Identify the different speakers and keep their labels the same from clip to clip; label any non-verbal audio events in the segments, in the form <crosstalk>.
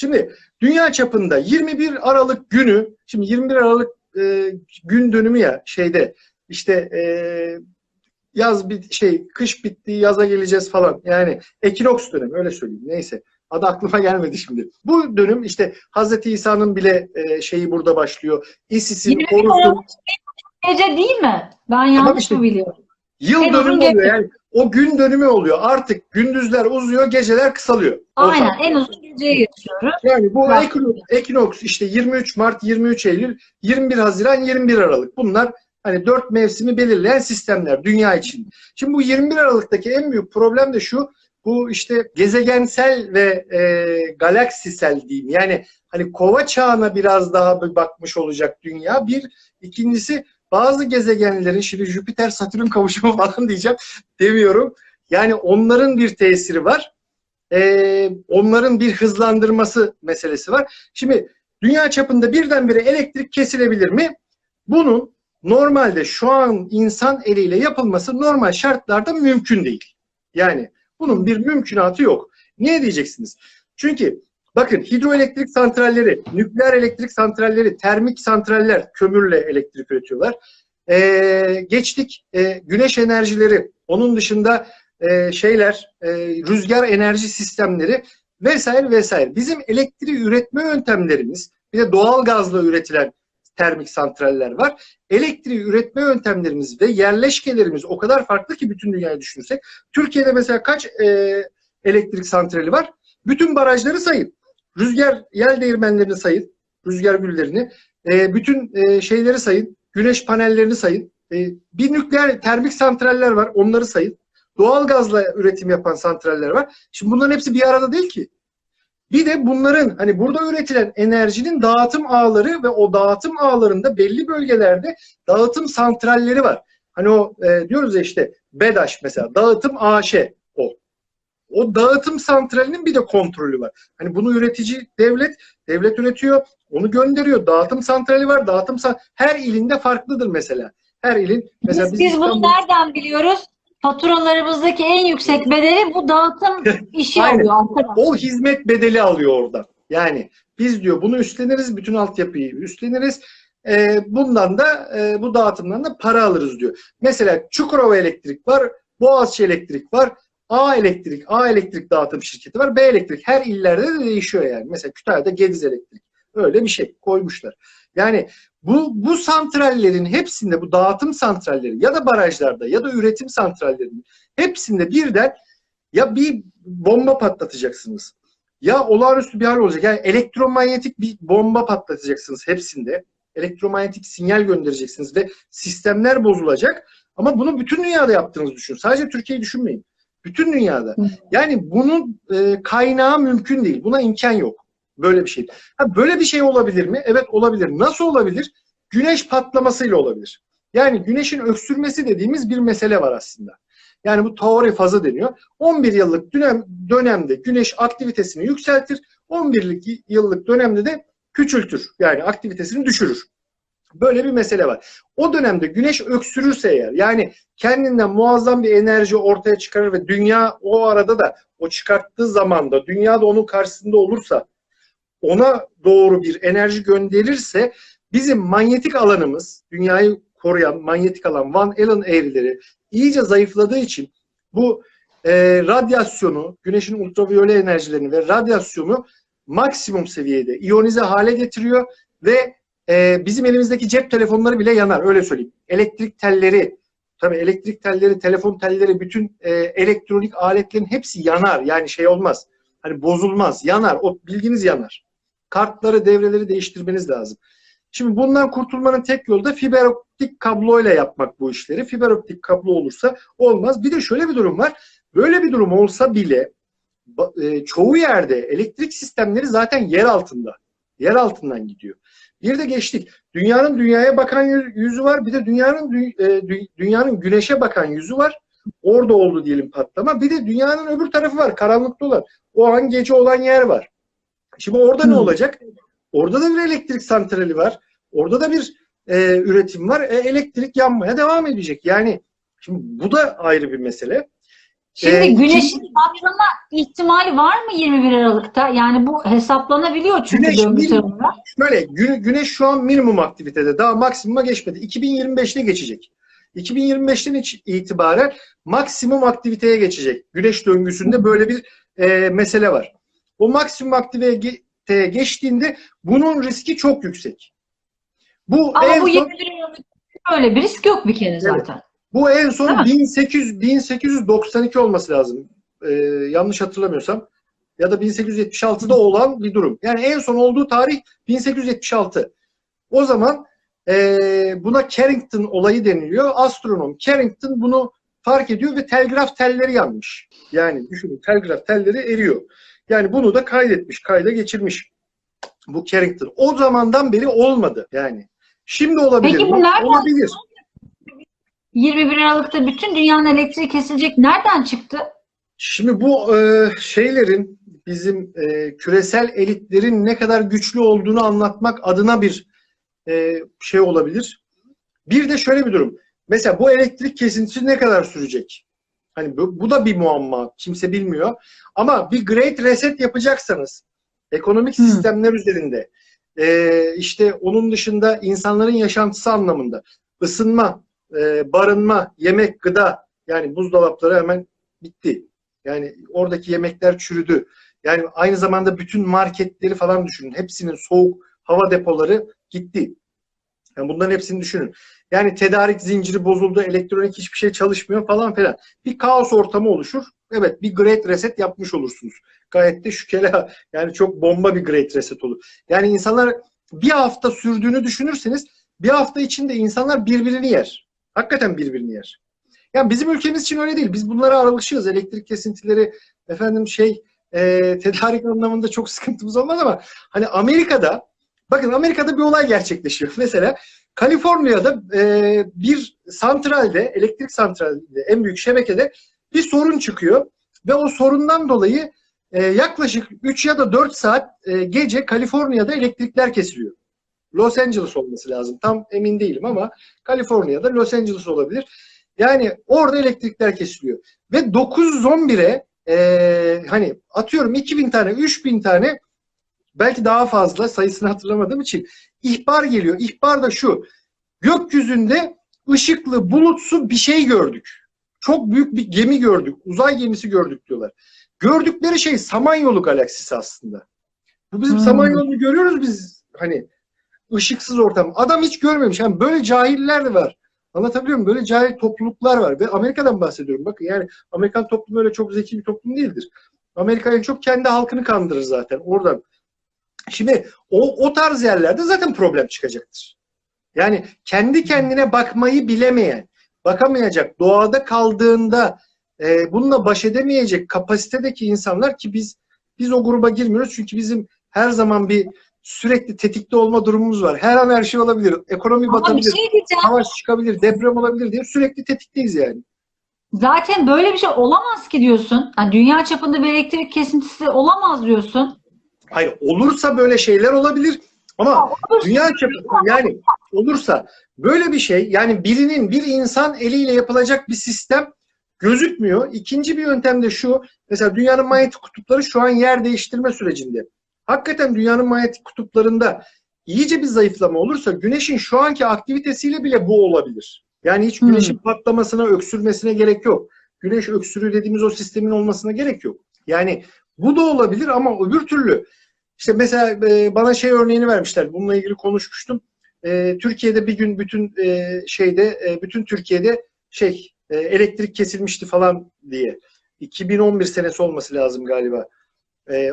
Speaker 1: Şimdi dünya çapında 21 Aralık günü, şimdi 21 Aralık e, gün dönümü ya şeyde işte e, yaz bir şey kış bitti yaza geleceğiz falan. Yani ekinoks dönemi öyle söyleyeyim. Neyse. Adı aklıma gelmedi şimdi. Bu dönüm işte Hazreti İsa'nın bile e, şeyi burada başlıyor. İsis'in
Speaker 2: 21
Speaker 1: korusun.
Speaker 2: Aralık gece değil mi? Ben yanlış
Speaker 1: işte-
Speaker 2: mı biliyorum?
Speaker 1: Yıl
Speaker 2: En
Speaker 1: dönümü oluyor. Yani o gün dönümü oluyor. Artık gündüzler uzuyor, geceler kısalıyor.
Speaker 2: Aynen.
Speaker 1: saat.
Speaker 2: En uzun geceyi yaşıyoruz.
Speaker 1: Yani bu ekinoks, işte 23 Mart, 23 Eylül, 21 Haziran, 21 Aralık. Bunlar hani dört mevsimi belirleyen sistemler dünya için. Şimdi bu 21 Aralık'taki en büyük problem de şu. Bu işte gezegensel ve e, galaksisel diyeyim. Yani hani kova çağına biraz daha bakmış olacak dünya. Bir. ikincisi bazı gezegenlerin şimdi Jüpiter Satürn kavuşumu <laughs> falan diyeceğim demiyorum. Yani onların bir tesiri var. Ee, onların bir hızlandırması meselesi var. Şimdi dünya çapında birdenbire elektrik kesilebilir mi? Bunun normalde şu an insan eliyle yapılması normal şartlarda mümkün değil. Yani bunun bir mümkünatı yok. Niye diyeceksiniz? Çünkü bakın hidroelektrik santralleri, nükleer elektrik santralleri, termik santraller kömürle elektrik üretiyorlar. Ee, geçtik e, güneş enerjileri, onun dışında e, şeyler, e, rüzgar enerji sistemleri vesaire vesaire. Bizim elektriği üretme yöntemlerimiz, bir de doğal gazla üretilen termik santraller var. Elektriği üretme yöntemlerimiz ve yerleşkelerimiz o kadar farklı ki bütün dünyayı düşünürsek. Türkiye'de mesela kaç e, elektrik santrali var? Bütün barajları sayın. Rüzgar yel değirmenlerini sayın. Rüzgar güllerini. E, bütün e, şeyleri sayın. Güneş panellerini sayın. E, bir nükleer termik santraller var. Onları sayın. Doğal gazla üretim yapan santraller var. Şimdi bunların hepsi bir arada değil ki. Bir de bunların hani burada üretilen enerjinin dağıtım ağları ve o dağıtım ağlarında belli bölgelerde dağıtım santralleri var. Hani o e, diyoruz ya işte BEDAŞ mesela dağıtım AŞ o. Dağıtım santralinin bir de kontrolü var. Hani bunu üretici devlet, devlet üretiyor, onu gönderiyor. Dağıtım santrali var, dağıtım san- her ilinde farklıdır mesela. Her ilin mesela
Speaker 2: Biz, biz bunu
Speaker 1: İstanbul-
Speaker 2: nereden biliyoruz? Faturalarımızdaki en yüksek bedeli bu dağıtım <laughs> işi
Speaker 1: Aynen.
Speaker 2: oluyor arkadaşlar.
Speaker 1: o hizmet bedeli alıyor oradan. Yani biz diyor bunu üstleniriz, bütün altyapıyı üstleniriz. Ee, bundan da e, bu dağıtımdan da para alırız diyor. Mesela Çukurova Elektrik var, Boğaziçi Elektrik var, A Elektrik, A Elektrik dağıtım şirketi var, B Elektrik. Her illerde de değişiyor yani. Mesela Kütahya'da Gediz Elektrik. Öyle bir şey koymuşlar. Yani bu, bu santrallerin hepsinde bu dağıtım santralleri ya da barajlarda ya da üretim santrallerinin hepsinde birden ya bir bomba patlatacaksınız. Ya olağanüstü bir hal olacak. Yani elektromanyetik bir bomba patlatacaksınız hepsinde. Elektromanyetik sinyal göndereceksiniz ve sistemler bozulacak. Ama bunu bütün dünyada yaptığınızı düşünün. Sadece Türkiye'yi düşünmeyin. Bütün dünyada. Yani bunun e, kaynağı mümkün değil. Buna imkan yok. Böyle bir şey. Ha, böyle bir şey olabilir mi? Evet olabilir. Nasıl olabilir? Güneş patlamasıyla olabilir. Yani güneşin öksürmesi dediğimiz bir mesele var aslında. Yani bu teori fazı deniyor. 11 yıllık dönem, dönemde güneş aktivitesini yükseltir. 11 yıllık dönemde de küçültür. Yani aktivitesini düşürür. Böyle bir mesele var. O dönemde güneş öksürürse eğer yani kendinden muazzam bir enerji ortaya çıkarır ve dünya o arada da o çıkarttığı zamanda dünya da onun karşısında olursa ona doğru bir enerji gönderirse bizim manyetik alanımız dünyayı koruyan manyetik alan Van Allen eğrileri iyice zayıfladığı için bu e, radyasyonu, güneşin ultraviyole enerjilerini ve radyasyonu maksimum seviyede iyonize hale getiriyor ve e, bizim elimizdeki cep telefonları bile yanar öyle söyleyeyim. Elektrik telleri, tabii elektrik telleri, telefon telleri, bütün e, elektronik aletlerin hepsi yanar. Yani şey olmaz. Hani bozulmaz, yanar. O bilginiz yanar. Kartları, devreleri değiştirmeniz lazım. Şimdi bundan kurtulmanın tek yolu da fiber optik kabloyla yapmak bu işleri. Fiber optik kablo olursa olmaz. Bir de şöyle bir durum var. Böyle bir durum olsa bile e, çoğu yerde elektrik sistemleri zaten yer altında. Yer altından gidiyor. Bir de geçtik. Dünyanın dünyaya bakan yü- yüzü var. Bir de dünyanın dü- e, dü- dünyanın güneşe bakan yüzü var. Orada oldu diyelim patlama. Bir de dünyanın öbür tarafı var. Karanlıkta olan. O an gece olan yer var. Şimdi orada ne
Speaker 2: Hmm.
Speaker 1: olacak? Orada da bir elektrik santrali var. Orada da bir e, üretim var. E, elektrik yanmaya devam edecek. Yani şimdi bu da ayrı bir mesele.
Speaker 2: Şimdi
Speaker 1: Ee,
Speaker 2: güneşin patlama ihtimali var mı 21 Aralık'ta? Yani bu hesaplanabiliyor çünkü
Speaker 1: Güneş
Speaker 2: döngüsel olarak.
Speaker 1: Şöyle gü- güneş şu an minimum aktivitede. Daha maksimuma geçmedi. 2025'te geçecek. 2025'ten iç- itibaren maksimum aktiviteye geçecek. Güneş döngüsünde böyle bir e, mesele var. O maksimum aktiviteye geçtiğinde bunun riski çok yüksek. Bu
Speaker 2: Ama
Speaker 1: en
Speaker 2: bu
Speaker 1: son
Speaker 2: 21 Aralık'ta öyle bir risk yok bir kere zaten.
Speaker 1: Bu en son
Speaker 2: Değil mi?
Speaker 1: 1800 1892 olması lazım. Ee, yanlış hatırlamıyorsam. Ya da 1876'da olan bir durum. Yani en son olduğu tarih 1876. O zaman ee, buna Carrington olayı deniliyor. Astronom Carrington bunu fark ediyor ve telgraf telleri yanmış. Yani düşünün telgraf telleri eriyor. Yani bunu da kaydetmiş, kayda geçirmiş. Bu Carrington. O zamandan beri olmadı yani. Şimdi olabilir
Speaker 2: Peki bu nereden-
Speaker 1: Olabilir.
Speaker 2: 21 Aralık'ta bütün dünyanın elektriği kesilecek. Nereden çıktı?
Speaker 1: Şimdi bu e, şeylerin bizim e, küresel elitlerin ne kadar güçlü olduğunu anlatmak adına bir e, şey olabilir. Bir de şöyle bir durum. Mesela bu elektrik kesintisi ne kadar sürecek? Hani bu, bu da bir muamma. Kimse bilmiyor. Ama bir great reset yapacaksanız ekonomik
Speaker 2: Hı.
Speaker 1: sistemler üzerinde e, işte onun dışında insanların yaşantısı anlamında ısınma, e, barınma, yemek, gıda yani buzdolapları hemen bitti. Yani oradaki yemekler çürüdü. Yani aynı zamanda bütün marketleri falan düşünün. Hepsinin soğuk hava depoları gitti. Yani bunların hepsini düşünün. Yani tedarik zinciri bozuldu, elektronik hiçbir şey çalışmıyor falan filan. Bir kaos ortamı oluşur. Evet bir great reset yapmış olursunuz. Gayet de şükela. <laughs> Yani çok bomba bir great reset olur. Yani insanlar bir hafta sürdüğünü düşünürseniz bir hafta içinde insanlar birbirini yer. Hakikaten birbirini yer. Yani bizim ülkemiz için öyle değil. Biz bunlara aralıkçıyız. Elektrik kesintileri efendim şey e, tedarik anlamında çok sıkıntımız olmaz ama hani Amerika'da bakın Amerika'da bir olay gerçekleşiyor. <laughs> Mesela Kaliforniya'da e, bir santralde, elektrik santralinde, en büyük şebekede bir sorun çıkıyor ve o sorundan dolayı e, yaklaşık 3 ya da 4 saat e, gece Kaliforniya'da elektrikler kesiliyor. Los Angeles olması lazım. Tam emin değilim ama Kaliforniya'da Los Angeles olabilir. Yani orada elektrikler kesiliyor. Ve 911'e e, hani atıyorum 2000 tane, 3000 tane belki daha fazla sayısını hatırlamadığım için ihbar geliyor. İhbar da şu. Gökyüzünde ışıklı, bulutsu bir şey gördük. Çok büyük bir gemi gördük. Uzay gemisi gördük diyorlar. Gördükleri şey Samanyolu galaksisi aslında. Bu bizim
Speaker 2: Hmm.
Speaker 1: Samanyolu'nu görüyoruz biz hani ışıksız ortam. Adam hiç görmemiş. Yani böyle cahiller de var. Anlatabiliyor muyum? Böyle cahil topluluklar var. Ve Amerika'dan bahsediyorum. Bakın yani Amerikan toplumu öyle çok zeki bir toplum değildir. Amerika en çok kendi halkını kandırır zaten. Oradan. Şimdi o, o tarz yerlerde zaten problem çıkacaktır. Yani kendi kendine bakmayı bilemeyen, bakamayacak, doğada kaldığında e, bununla baş edemeyecek kapasitedeki insanlar ki biz biz o gruba girmiyoruz çünkü bizim her zaman bir sürekli tetikte olma durumumuz var. Her an her şey olabilir. Ekonomi
Speaker 2: Ama bir
Speaker 1: batabilir,
Speaker 2: şey diyeceğim.
Speaker 1: savaş çıkabilir, deprem olabilir diye sürekli tetikteyiz yani.
Speaker 2: Zaten böyle bir şey olamaz ki diyorsun. Yani dünya çapında bir elektrik kesintisi olamaz diyorsun.
Speaker 1: Hayır olursa böyle şeyler olabilir ama dünya çapında yani olursa böyle bir şey yani birinin bir insan eliyle yapılacak bir sistem gözükmüyor. İkinci bir yöntem de şu. Mesela dünyanın manyetik kutupları şu an yer değiştirme sürecinde. Hakikaten dünyanın manyetik kutuplarında iyice bir zayıflama olursa güneşin şu anki aktivitesiyle bile bu olabilir. Yani hiç
Speaker 2: Hmm.
Speaker 1: güneşin patlamasına, öksürmesine gerek yok. Güneş öksürüğü dediğimiz o sistemin olmasına gerek yok. Yani bu da olabilir ama öbür türlü işte mesela e, bana şey örneğini vermişler. Bununla ilgili konuşmuştum. E, Türkiye'de bir gün bütün e, şeyde bütün Türkiye'de şey elektrik kesilmişti falan diye. 2011 senesi olması lazım galiba.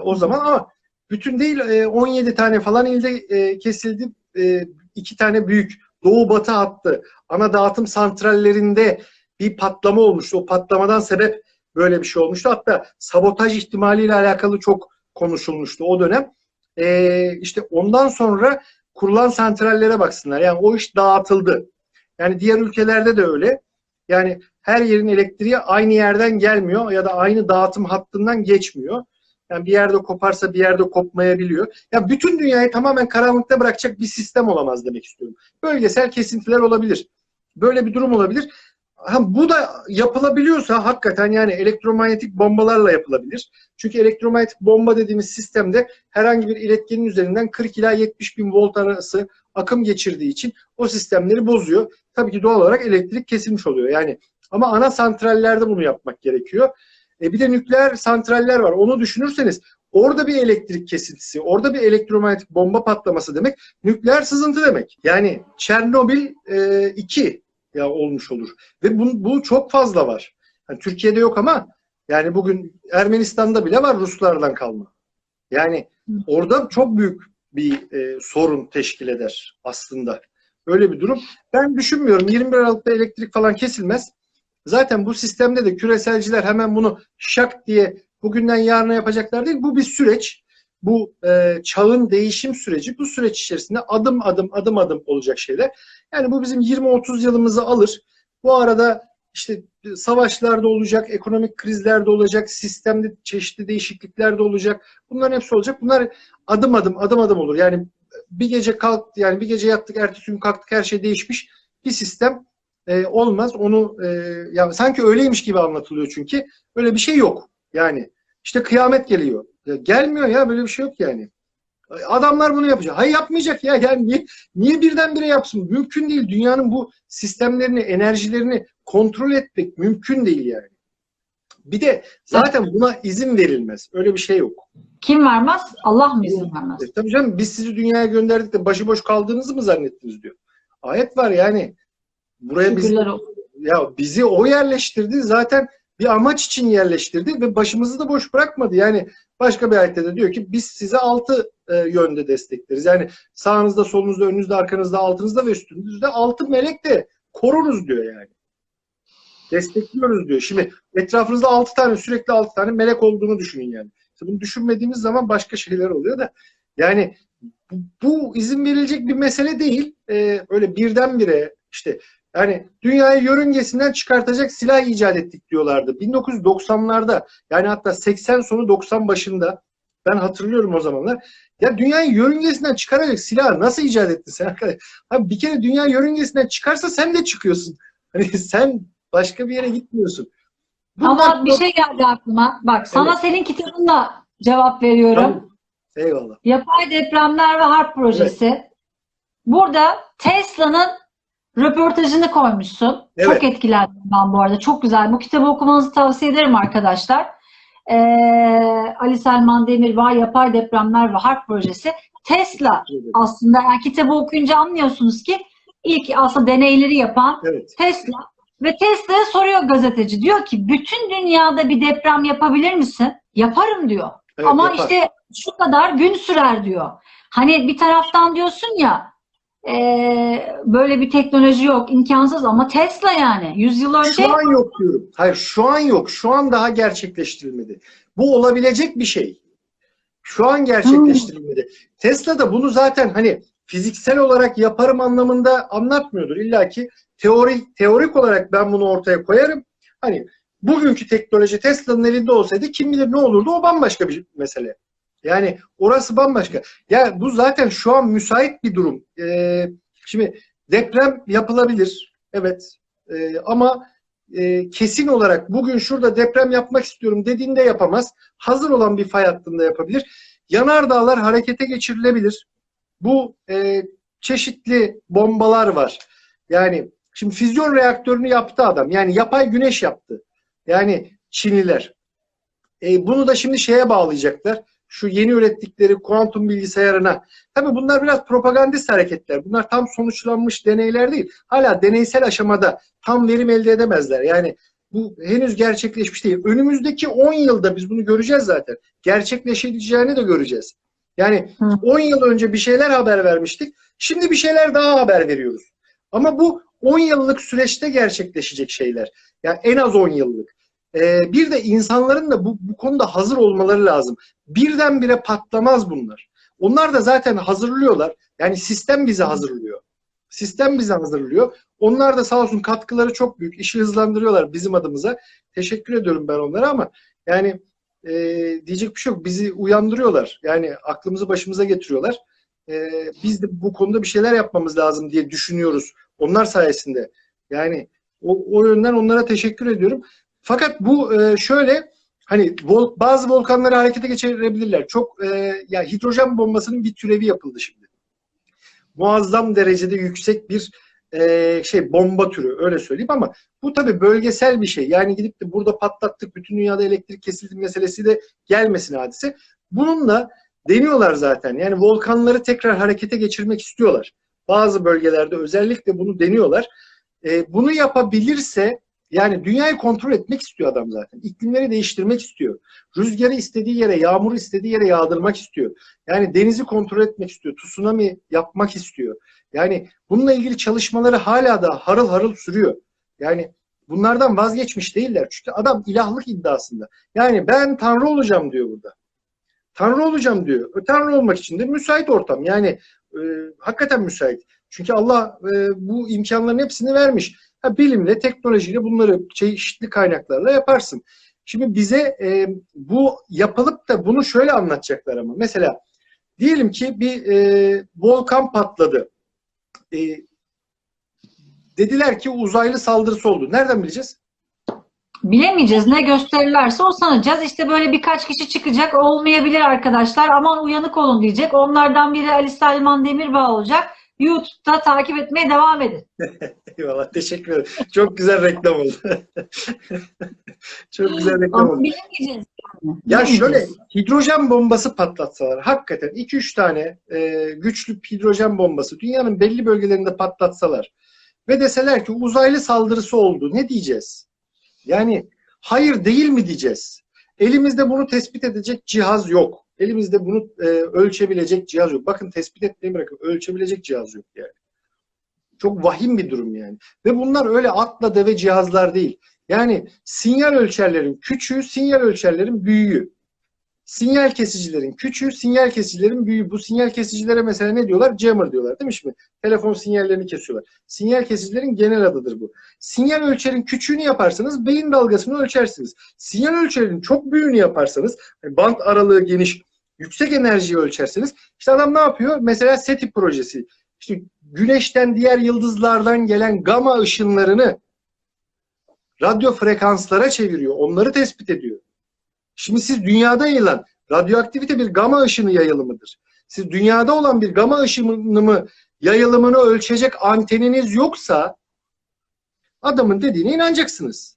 Speaker 1: O zaman ama bütün değil e, 17 tane falan ilde e, kesildi. E, iki tane büyük doğu batı hattı ana dağıtım santrallerinde bir patlama olmuştu. O patlamadan sebep böyle bir şey olmuştu. Hatta sabotaj ihtimaliyle alakalı çok konuşulmuştu o dönem. E, işte ondan sonra kurulan santrallere baksınlar. Yani o iş dağıtıldı. Yani diğer ülkelerde de öyle. Yani her yerin elektriği aynı yerden gelmiyor ya da aynı dağıtım hattından geçmiyor. Yani bir yerde koparsa bir yerde kopmayabiliyor. Ya bütün dünyayı tamamen karanlıkta bırakacak bir sistem olamaz demek istiyorum. Bölgesel kesintiler olabilir. Böyle bir durum olabilir. ha, bu da yapılabiliyorsa hakikaten yani elektromanyetik bombalarla yapılabilir. Çünkü elektromanyetik bomba dediğimiz sistemde herhangi bir iletkenin üzerinden 40 ila 70 bin volt arası akım geçirdiği için o sistemleri bozuyor. Tabii ki doğal olarak elektrik kesilmiş oluyor. Yani ama ana santrallerde bunu yapmak gerekiyor. E bir de nükleer santraller var. Onu düşünürseniz orada bir elektrik kesintisi, orada bir elektromanyetik bomba patlaması demek nükleer sızıntı demek. Yani Çernobil 2 ya olmuş olur. Ve bu, bu çok fazla var. Yani Türkiye'de yok ama yani bugün Ermenistan'da bile var Ruslardan kalma. Yani orada çok büyük bir e, sorun teşkil eder aslında. Öyle bir durum. Ben düşünmüyorum 21 Aralık'ta elektrik falan kesilmez. Zaten bu sistemde de küreselciler hemen bunu şak diye bugünden yarına yapacaklar değil. Bu bir süreç. Bu e, çağın değişim süreci. Bu süreç içerisinde adım adım adım adım olacak şeyler. Yani bu bizim 20-30 yılımızı alır. Bu arada işte savaşlar da olacak, ekonomik krizler de olacak, sistemde çeşitli değişiklikler de olacak. Bunların hepsi olacak. Bunlar adım adım adım adım olur. Yani bir gece kalk yani bir gece yattık, ertesi gün kalktık her şey değişmiş. Bir sistem e, olmaz. Onu e, ya sanki öyleymiş gibi anlatılıyor çünkü. Öyle bir şey yok. Yani işte kıyamet geliyor. Ya gelmiyor ya böyle bir şey yok yani. Adamlar bunu yapacak. Hayır yapmayacak ya. <laughs> Yani niye, niye birdenbire yapsın? Mümkün değil. Dünyanın bu sistemlerini, enerjilerini kontrol etmek mümkün değil yani. Bir de zaten buna izin verilmez. Öyle bir şey yok.
Speaker 2: Kim vermez? Allah mı izin vermez?
Speaker 1: E, tabii canım biz sizi dünyaya gönderdik de başıboş kaldığınızı mı zannettiniz diyor. Ayet var yani. Buraya biz, ya bizi o yerleştirdi. Zaten bir amaç için yerleştirdi ve başımızı da boş bırakmadı. Yani başka bir ayette de diyor ki biz size altı e, yönde destekleriz. Yani sağınızda, solunuzda, önünüzde, arkanızda, altınızda ve üstünüzde altı melek de korunuz diyor yani. Destekliyoruz diyor. Şimdi etrafınızda altı tane sürekli altı tane melek olduğunu düşünün yani. İşte bunu düşünmediğimiz zaman başka şeyler oluyor da yani bu, bu izin verilecek bir mesele değil. Ee, öyle birdenbire işte yani dünyayı yörüngesinden çıkartacak silah icat ettik diyorlardı. 1990'larda yani hatta 80 sonu 90 başında ben hatırlıyorum o zamanlar. Ya dünyayı yörüngesinden çıkaracak silah nasıl icat ettin sen? Abi bir kere dünya yörüngesinden çıkarsa sen de çıkıyorsun. <laughs> Hani sen başka bir yere gitmiyorsun. Bunlar
Speaker 2: Ama bir şey geldi aklıma. Bak sana
Speaker 1: Evet.
Speaker 2: senin kitabınla cevap veriyorum.
Speaker 1: Tamam. Eyvallah.
Speaker 2: Yapay depremler ve harp projesi. Burada Tesla'nın röportajını koymuşsun.
Speaker 1: Evet.
Speaker 2: Çok etkilendim ben bu arada. Çok güzel. Bu kitabı okumanızı tavsiye ederim arkadaşlar. Ee, Ali Selman Demir var. Yapay depremler ve harp projesi. Tesla aslında yani kitabı okuyunca anlıyorsunuz ki ilk aslında deneyleri yapan
Speaker 1: Evet.
Speaker 2: Tesla ve Tesla'ya soruyor gazeteci. Diyor ki bütün dünyada bir deprem yapabilir misin? Yaparım diyor.
Speaker 1: evet
Speaker 2: Ama
Speaker 1: yapar.
Speaker 2: işte şu kadar gün sürer diyor. Hani bir taraftan diyorsun ya eee, böyle bir teknoloji yok, imkansız ama Tesla yani 100 yıl önce
Speaker 1: Şu an yok diyorum. Hayır şu an yok. Şu an daha gerçekleştirilmedi. Bu olabilecek bir şey. Şu an gerçekleştirilmedi. Tesla da bunu zaten hani fiziksel olarak yaparım anlamında anlatmıyordur. İlla ki teorik, teorik olarak ben bunu ortaya koyarım. Hani bugünkü teknoloji Tesla'nın elinde olsaydı kim bilir ne olurdu o bambaşka bir mesele. Yani orası bambaşka. Ya bu zaten şu an müsait bir durum. Ee, şimdi deprem yapılabilir. Evet. Ee, ama e, kesin olarak bugün şurada deprem yapmak istiyorum dediğinde yapamaz. Hazır olan bir fay hattında yapabilir. Yanardağlar harekete geçirilebilir. Bu e, çeşitli bombalar var. Yani şimdi füzyon reaktörünü yaptı adam. Yani yapay güneş yaptı. Yani Çinliler. E, bunu da şimdi şeye bağlayacaklar. Şu yeni ürettikleri kuantum bilgisayarına. Tabii bunlar biraz propagandist hareketler. Bunlar tam sonuçlanmış deneyler değil. Hala deneysel aşamada tam verim elde edemezler. Yani bu henüz gerçekleşmiş değil. Önümüzdeki 10 yılda biz bunu göreceğiz zaten. Gerçekleşeceğini de göreceğiz. Yani
Speaker 2: Hı.
Speaker 1: 10 yıl önce bir şeyler haber vermiştik. Şimdi bir şeyler daha haber veriyoruz. Ama bu 10 yıllık süreçte gerçekleşecek şeyler. Yani en az 10 yıllık. Ee, bir de insanların da bu, bu konuda hazır olmaları lazım. Birdenbire patlamaz bunlar. Onlar da zaten hazırlıyorlar. Yani sistem bizi hazırlıyor. Sistem bizi hazırlıyor. Onlar da sağ olsun katkıları çok büyük. İşi hızlandırıyorlar bizim adımıza. Teşekkür ediyorum ben onlara ama yani e, diyecek bir şey yok. Bizi uyandırıyorlar. Yani aklımızı başımıza getiriyorlar. E, biz de bu konuda bir şeyler yapmamız lazım diye düşünüyoruz. Onlar sayesinde. Yani O, o yönden onlara teşekkür ediyorum. Fakat bu e, şöyle hani vol, bazı volkanları harekete geçirebilirler. Çok e, ya hidrojen bombasının bir türevi yapıldı şimdi. Muazzam derecede yüksek bir e, şey bomba türü öyle söyleyeyim ama bu tabii bölgesel bir şey. Yani gidip de burada patlattık bütün dünyada elektrik kesildi meselesi de gelmesin hadise. Bununla deniyorlar zaten. Yani volkanları tekrar harekete geçirmek istiyorlar. Bazı bölgelerde özellikle bunu deniyorlar. E, bunu yapabilirse yani dünyayı kontrol etmek istiyor adam zaten. İklimleri değiştirmek istiyor. Rüzgarı istediği yere, yağmuru istediği yere yağdırmak istiyor. Yani denizi kontrol etmek istiyor. Tsunami yapmak istiyor. Yani bununla ilgili çalışmaları hala da harıl harıl sürüyor. Yani bunlardan vazgeçmiş değiller. Çünkü adam ilahlık iddiasında. Yani ben tanrı olacağım diyor burada. Tanrı olacağım diyor. E, Tanrı olmak için de müsait ortam. Yani e, hakikaten müsait. Çünkü Allah e, bu imkanların hepsini vermiş. Ha, bilimle, teknolojiyle bunları çeşitli kaynaklarla yaparsın. Şimdi bize e, bu yapılıp da bunu şöyle anlatacaklar ama. Mesela diyelim ki bir e, volkan patladı. E, dediler ki uzaylı saldırısı oldu. Nereden bileceğiz?
Speaker 2: Bilemeyeceğiz. Ne gösterirlerse o sanacağız. İşte böyle birkaç kişi çıkacak. Olmayabilir arkadaşlar. Aman uyanık olun diyecek. Onlardan biri Ali Selman Demirbağ olacak. YouTube'da takip etmeye devam edin. <laughs>
Speaker 1: Eyvallah. Teşekkür ederim. Çok güzel reklam oldu. <laughs> Çok güzel reklam
Speaker 2: Ama
Speaker 1: oldu.
Speaker 2: bilemeyeceğiz. Yani.
Speaker 1: Ya
Speaker 2: Bilemeyeceğiz.
Speaker 1: şöyle hidrojen bombası patlatsalar hakikaten 2-3 tane e, güçlü hidrojen bombası dünyanın belli bölgelerinde patlatsalar ve deseler ki uzaylı saldırısı oldu ne diyeceğiz? Yani hayır değil mi diyeceğiz? Elimizde bunu tespit edecek cihaz yok. Elimizde bunu e, ölçebilecek cihaz yok. Bakın tespit etmeyi bırakın ölçebilecek cihaz yok yani. Çok vahim bir durum yani. Ve bunlar öyle atla deve cihazlar değil. Yani sinyal ölçerlerin küçüğü, sinyal ölçerlerin büyüğü. Sinyal kesicilerin küçüğü, sinyal kesicilerin büyüğü. Bu sinyal kesicilere mesela ne diyorlar? Jammer diyorlar değil mi? Telefon sinyallerini kesiyorlar. Sinyal kesicilerin genel adıdır bu. Sinyal ölçerin küçüğünü yaparsanız beyin dalgasını ölçersiniz. Sinyal ölçerin çok büyüğünü yaparsanız, bant aralığı geniş, yüksek enerjiyi ölçerseniz, işte adam ne yapıyor? Mesela SETI projesi. İşte güneşten, diğer yıldızlardan gelen gama ışınlarını radyo frekanslara çeviriyor. Onları tespit ediyor. Şimdi siz dünyada yayılan radyoaktivite bir gama ışını yayılımıdır. Siz dünyada olan bir gama ışınımı yayılımını ölçecek anteniniz yoksa adamın dediğine inanacaksınız.